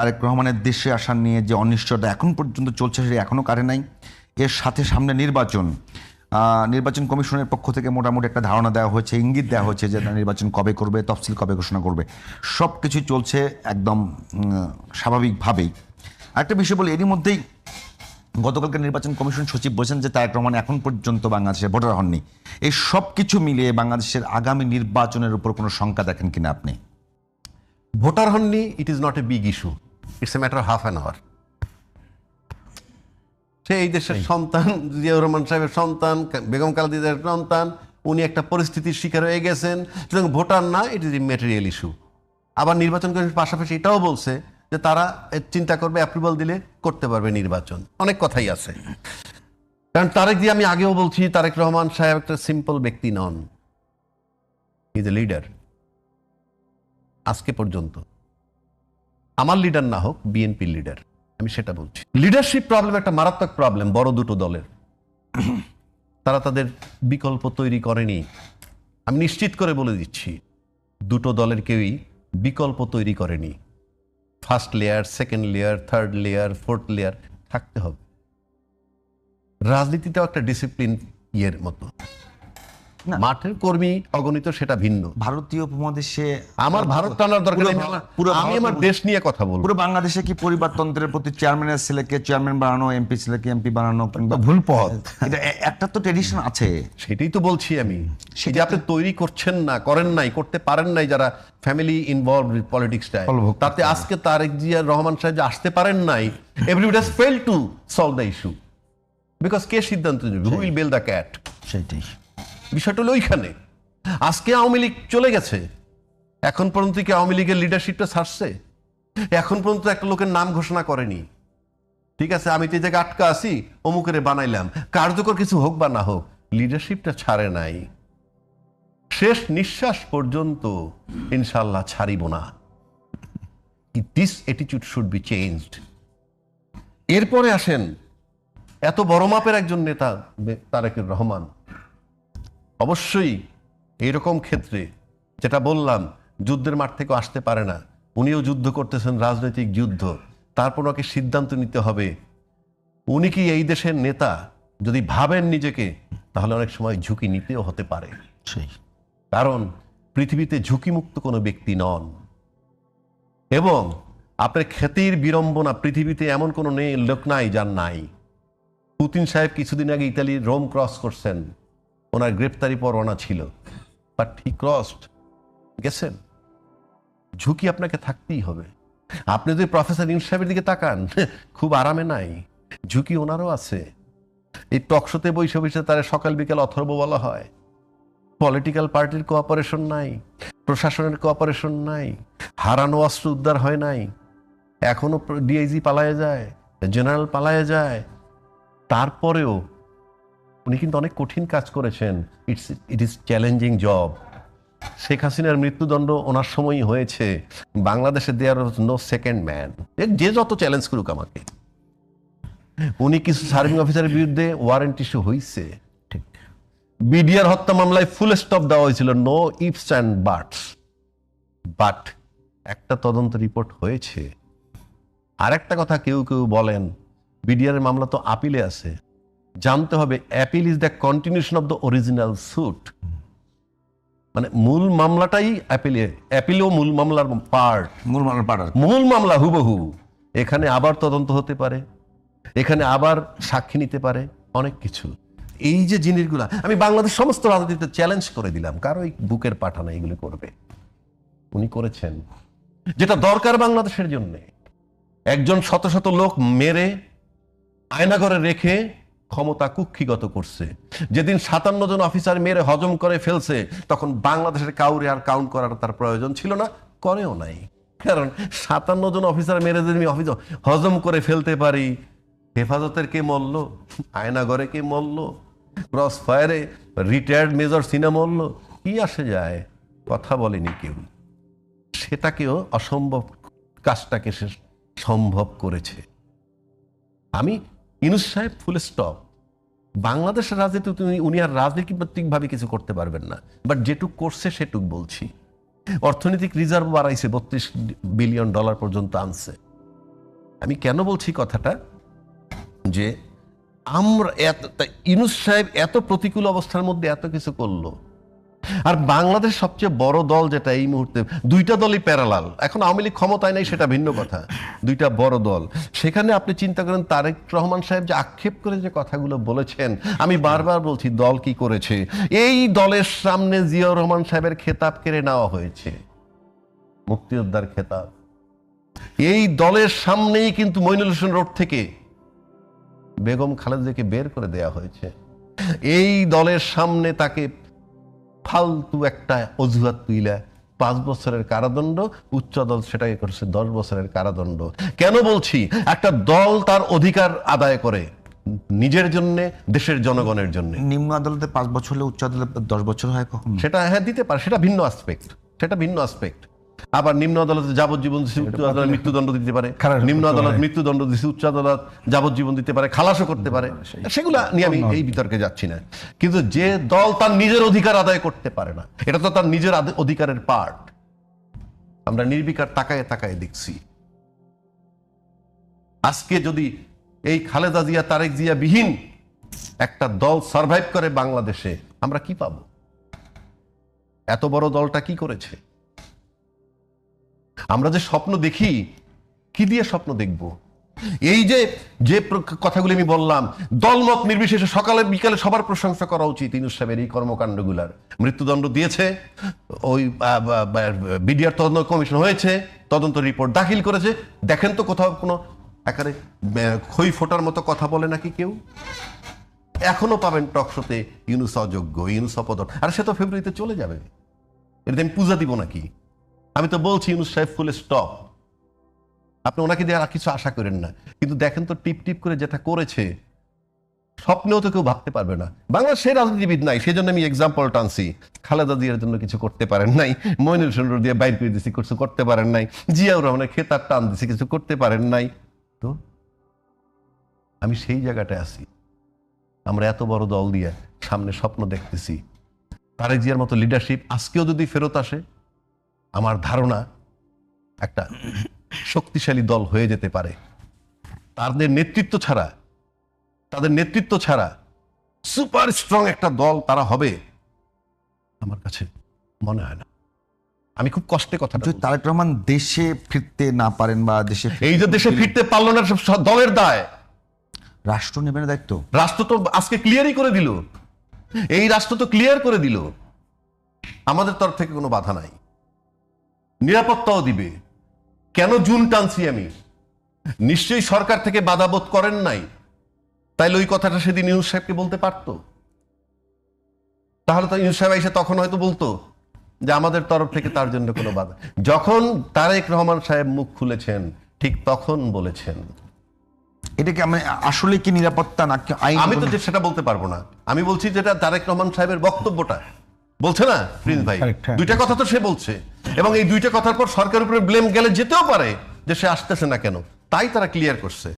তারেক রহমানের দেশে আসা নিয়ে যে অনিশ্চয়তা এখন পর্যন্ত চলছে সেটা এখনও কাটে নাই। এর সাথে সামনে নির্বাচন। নির্বাচন কমিশনের পক্ষ থেকে মোটামুটি একটা ধারণা দেওয়া হয়েছে, ইঙ্গিত দেওয়া হয়েছে যে নির্বাচন কবে করবে, তফসিল কবে ঘোষণা করবে। সব কিছুই চলছে একদম স্বাভাবিকভাবেই। একটা বিষয় বলি, এরই মধ্যেই গতকালকে নির্বাচন কমিশন সচিব বলেছেন যে তারেক রহমান এখন পর্যন্ত বাংলাদেশে ভোটার হননি। এই সব কিছু মিলিয়ে বাংলাদেশের আগামী নির্বাচনের উপর কোনো শঙ্কা দেখেন কিনা আপনি? ভোটার হননি it is not a big issue it's a matter half an hour সে এই দেশের সন্তান জিয়াউর রহমান সাহেবের সন্তান বেগম খালেদার সন্তান উনি একটা পরিস্থিতির শিকার হয়ে গেছেন সুতরাং ভোটার না ইট ইজ ম্যাটেরিয়াল ইস্যু আবার নির্বাচন কমিশন পাশাপাশি এটাও বলছে যে তারা চিন্তা করবে অ্যাপ্রুভাল দিলে করতে পারবে নির্বাচন অনেক কথাই আছে কারণ তারেক দিয়ে আমি আগেও বলছি তারেক রহমান সাহেব একটা সিম্পল ব্যক্তি নন ইজ এ লিডার আজকে পর্যন্ত আমার লিডার না হোক বিএনপির লিডার আমি সেটা বলছি। লিডারশিপ প্রবলেম একটা মারাত্মক প্রবলেম বড় দুটো দলের। তারা তাদের বিকল্প তৈরি করেনি। আমি নিশ্চিত করে বলে দিচ্ছি, দুটো দলের কেউই বিকল্প তৈরি করেনি। First layer second layer third layer fourth layer থাকতে হবে। রাজনীতিতেও একটা ডিসিপ্লিন ইয়ের মতো। মাঠের কর্মী অগণিত সেটা ভিন্ন। ভারতীয় উপমহাদেশে আমার ভারত টানার দরকার পুরো- আমি আমার দেশ নিয়ে কথা বলব। পুরো বাংলাদেশে কি পরিবারতন্ত্রের প্রতি চেয়ারম্যানের ছেলেকে চেয়ারম্যান বানানো এমপি ছেলেকে এমপি বানানো কিংবা ভুল পথ। এটা একটা তো ট্রেডিশন আছে। সেটাই তো বলছি আমি। যে আপনি তৈরি করছেন না করেন নাই করতে পারেন নাই যারা ফ্যামিলি ইনভলভ পলিটিক্সটায় তাতে আজকে তারেক জিয়া রহমান সাহেব যে আসতে পারেন নাই everybody has fail to solve the issue because কে সিদ্ধান্ত নেবে? Who will bell the cat সেটাই। বিষয়টা হলো ওইখানে। আজকে আওয়ামী লীগ চলে গেছে। এখন পর্যন্ত কি আওয়ামী লীগের লিডারশিপটা ছাড়ছে? এখন পর্যন্ত একটা লোকের নাম ঘোষণা করেনি। ঠিক আছে, আমি তো এই জায়গায় আটকা আছি, অমুকের বানাইলাম। কার্যকর কিছু হোক বা না হোক লিডারশিপটা ছাড়ে নাই। শেষ নিঃশ্বাস পর্যন্ত ইনশাল্লাহ ছাড়িব না। This attitude should be changed এরপরে আসেন, এত বড় মাপের একজন নেতা তারেকুর রহমান। অবশ্যই এইরকম ক্ষেত্রে যেটা বললাম যুদ্ধের মাঠ থেকে আসতে পারে না। উনিও যুদ্ধ করতেছেন রাজনৈতিক যুদ্ধ। তারপর ওকে সিদ্ধান্ত নিতে হবে। উনি কি এই দেশের নেতা? যদি ভাবেন নিজেকে তাহলে অনেক সময় ঝুঁকি নিতেও হতে পারে। কারণ পৃথিবীতে ঝুঁকিমুক্ত কোনো ব্যক্তি নন। এবং আপনার খ্যাতির বিড়ম্বনা পৃথিবীতে এমন কোনো নেই লোক নাই যার নাই। পুতিন সাহেব কিছুদিন আগে ইতালির রোম ক্রস করছেন। ওনার গ্রেপ্তারি পরোয়ানা ছিল। বাট হি ক্রসড গেছেন। ঝুঁকি আপনাকে থাকতেই হবে। আপনি যদি প্রফেসর ইউন সাহেবের দিকে তাকান, খুব আরামে নাই। ঝুঁকি ওনারও আছে। এই টকশোতে বৈশে বৈশে তারা সকাল বিকাল অথর্ব বলা হয়। পলিটিক্যাল পার্টির কোঅপারেশন নাই, প্রশাসনের কোঅপারেশন নাই, হারানো অস্ত্র উদ্ধার হয় নাই। এখনও ডিআইজি পালায় যায় জেনারেল পালায় যায়। তারপরেও উনি কিন্তু অনেক কঠিন কাজ করেছেন। It's it is challenging job Sheikh হাসিনার মৃত্যুদণ্ড ওনার সময়ই হয়েছে। বাংলাদেশে দেয়ার নো সেকেন্ড ম্যান যে যত চ্যালেঞ্জ করুক আমাকে। উনি কিছু সার্ভিং অফিসারের বিরুদ্ধে ওয়ারেন্ট ইস্যু হয়েছে ঠিক। বিডিআর হত্যা মামলায় ফুল স্টপ দেওয়া হয়েছিল। No ifs and buts but একটা তদন্ত রিপোর্ট হয়েছে। আর একটা কথা কেউ কেউ বলেন বিডিআর এর মামলা তো আপিলে আছে। জানতে হবে appeal is the continuation of the original suit মানে মূল মামলাটাই অ্যাপিলে অ্যাপিলেও মূল মামলার পার্ট মূল মানুষ পাড়ার মূল মামলা হুবহু। এখানে আবার তদন্ত হতে পারে এখানে আবার সাক্ষী নিতে পারে অনেক কিছু। এই যে জিনিসগুলা আমি বাংলাদেশ সমস্ত রাজনীতিতে চ্যালেঞ্জ করে দিলাম কারও এই বুকের পাঠানো এগুলো করবে। উনি করেছেন। যেটা দরকার বাংলাদেশের জন্য। একজন শত শত লোক মেরে আয়নাঘরে রেখে ক্ষমতা কুক্ষিগত করছে। যেদিন সাতান্ন জন অফিসার মেরে হজম করে ফেলছে, তখন বাংলাদেশের কাউরে আর কাউন্ট করার তার প্রয়োজন ছিল না, করেও নাই। কারণ সাতান্ন জন অফিসার মেরে যদি আমি হজম করে ফেলতে পারি, হেফাজতের কে মরল? আয়নাঘরে কে মরল? ক্রস ফায়ারে রিটায়ার্ড মেজর সিনে মরল? কি আসে যায়? কথা বলেনি কেউ। সেটাকেও অসম্ভব কাজটাকে সে সম্ভব করেছে। আমি ইনুস সাহেব ফুল স্টপ বাংলাদেশের রাজনীতি তুমি, উনি আর রাজনীতিভাবে কিছু করতে পারবেন না। বাট যেটুক করছে, সেটুক বলছি। অর্থনৈতিক রিজার্ভ বাড়াইছে, বত্রিশ বিলিয়ন ডলার পর্যন্ত আনছে। আমি কেন বলছি কথাটা? যে আমরা এত, তা ইউনুস সাহেব এত প্রতিকূল অবস্থার মধ্যে এত কিছু করল। আর বাংলাদেশ সবচেয়ে বড় দল যেটা এই মুহূর্তে, দুইটা দলই প্যারালাল এখন আওয়ামী লীগ ক্ষমতায় নেই, সেটা ভিন্ন কথা। দুইটা বড় দল। সেখানে আপনি চিন্তা করেন, তারেক রহমান সাহেব যে আক্ষেপ করে যে কথাগুলো বলেছেন, আমি বারবার বলছি, দল কি করেছে? এই দলের সামনে জিয়াউর রহমান সাহেবের খেতাব কেড়ে নেওয়া হয়েছে। মুক্তিযোদ্ধার খেতাব। এই দলের সামনেই কিন্তু মইনুল হোসেন রোড থেকে বেগম খালেদাকে বের করে দেয়া হয়েছে। এই দলের সামনে তাকে ফালতু একটা অজুহাত তুইলা পাঁচ বছরের কারাদণ্ড উচ্চ দল সেটাকে করছে দশ বছরের কারাদণ্ড। কেন বলছি? একটা দল তার অধিকার আদায় করে নিজের জন্য দেশের জনগণের জন্য। নিম্ন আদালতে পাঁচ বছর হলে উচ্চ আদালতে দশ বছর হয় কখন? সেটা হ্যাঁ দিতে পারে। সেটা ভিন্ন আসপেক্ট সেটা ভিন্ন আসপেক্ট আবার নিম্ন আদালতে যাবজ্জীবন দিচ্ছে উচ্চ আদালত মৃত্যুদণ্ড দিতে পারে। নিম্ন আদালত মৃত্যুদণ্ড দিচ্ছে উচ্চ আদালত যাবজ্জীবন দিতে পারে খালাসও করতে পারে। সেগুলো নিয়ে আমি এই বিতর্কে যাচ্ছি না। কিন্তু যে দল তার নিজের অধিকার আদায় করতে পারে না এটা তো তার নিজের অধিকারের পার্ট আমরা নির্বিকার তাকায় তাকায় দেখছি। আজকে যদি এই খালেদা জিয়া তারেক জিয়া বিহীন একটা দল সার্ভাইভ করে বাংলাদেশে আমরা কি পাবো? এত বড় দলটা কি করেছে? আমরা যে স্বপ্ন দেখি, কি দিয়ে স্বপ্ন দেখব? এই যে যে কথাগুলি আমি বললাম, দলমত নির্বিশেষে সকালে, বিকালে সবার প্রশংসা করা উচিত ইনুস সাহেবের এই কর্মকাণ্ডগুলার। মৃত্যুদণ্ড দিয়েছে, ওই বিডিআর তদন্ত কমিশন হয়েছে, তদন্ত রিপোর্ট দাখিল করেছে। দেখেন তো কোথাও কোনো একারে খই ফোটার মতো কথা বলে নাকি কেউ? এখনও পাবেন টকশোতে ইউনুস অযোগ্য ইউনুস অপদন আর সে তো ফেব্রুয়ারিতে চলে যাবে। এটা আমি পূজা দিব নাকি? আমি তো বলছি ইউনুস সাহেব ফুল স্টপ আপনি ওনাকে দিয়ে আর কিছু আশা করেন না। কিন্তু দেখেন তো টিপ টিপ করে যেটা করেছে, স্বপ্নেও তো কেউ ভাবতে পারবে না। বাংলাদেশের রাজনীতিবিদ নাই, সেজন্য আমি এক্সাম্পল টানছি। খালেদা জিয়ার জন্য কিছু করতে পারেন নাই, মইনুল সুন্দর দিয়ে বাইর করে দিছি, কিছু করতে পারেন নাই, জিয়াউর রহমানের খেতার টান দিছি, কিছু করতে পারেন নাই। তো আমি সেই জায়গাটায় আছি। আমরা এত বড় দল দিয়ে সামনে স্বপ্ন দেখতেছি। তারেক জিয়ার মতো লিডারশিপ আজকেও যদি ফেরত আসে আমার ধারণা একটা শক্তিশালী দল হয়ে যেতে পারে। তাদের নেতৃত্ব ছাড়া তাদের নেতৃত্ব ছাড়া সুপার স্ট্রং একটা দল তারা হবে আমার কাছে মনে হয় না। আমি খুব কষ্টে কথা যদি তারেক রহমান দেশে ফিরতে না পারেন বা দেশে এই যে দেশে ফিরতে পারল না সব দলের দায়। রাষ্ট্র নেবে না দায়িত্ব। রাষ্ট্র তো আজকে ক্লিয়ারই করে দিল। এই রাষ্ট্র তো ক্লিয়ার করে দিল। আমাদের তরফ থেকে কোনো বাধা নাই। নিরাপত্তাও দিবে। কেন জুন টানছি আমি? নিশ্চয়ই সরকার থেকে বাধা বোধ করেন নাই। তাইলে ওই কথাটা সেদিন ইউনুস সাহেবকে বলতে পারতো? তাহলে তো ইউনুস সাহেব এসে তখন হয়তো বলতো যে আমাদের তরফ থেকে তার জন্য কোনো বাধা। যখন তারেক রহমান সাহেব মুখ খুলেছেন ঠিক তখন বলেছেন। এটা কি মানে আসলে কি নিরাপত্তা না আমি তো সেটা বলতে পারব না। আমি বলছি যেটা তারেক রহমান সাহেবের বক্তব্যটা। বলছে না প্রিন্স ভাই? হ্যাঁ। দুইটা কথা তো সে বলছে। এবং এই দুইটা কথার পর সরকারের উপরে ব্লেম গেলে যেতেও পারে যে সে আসতেছে না কেন। তাই তারা ক্লিয়ার করছে।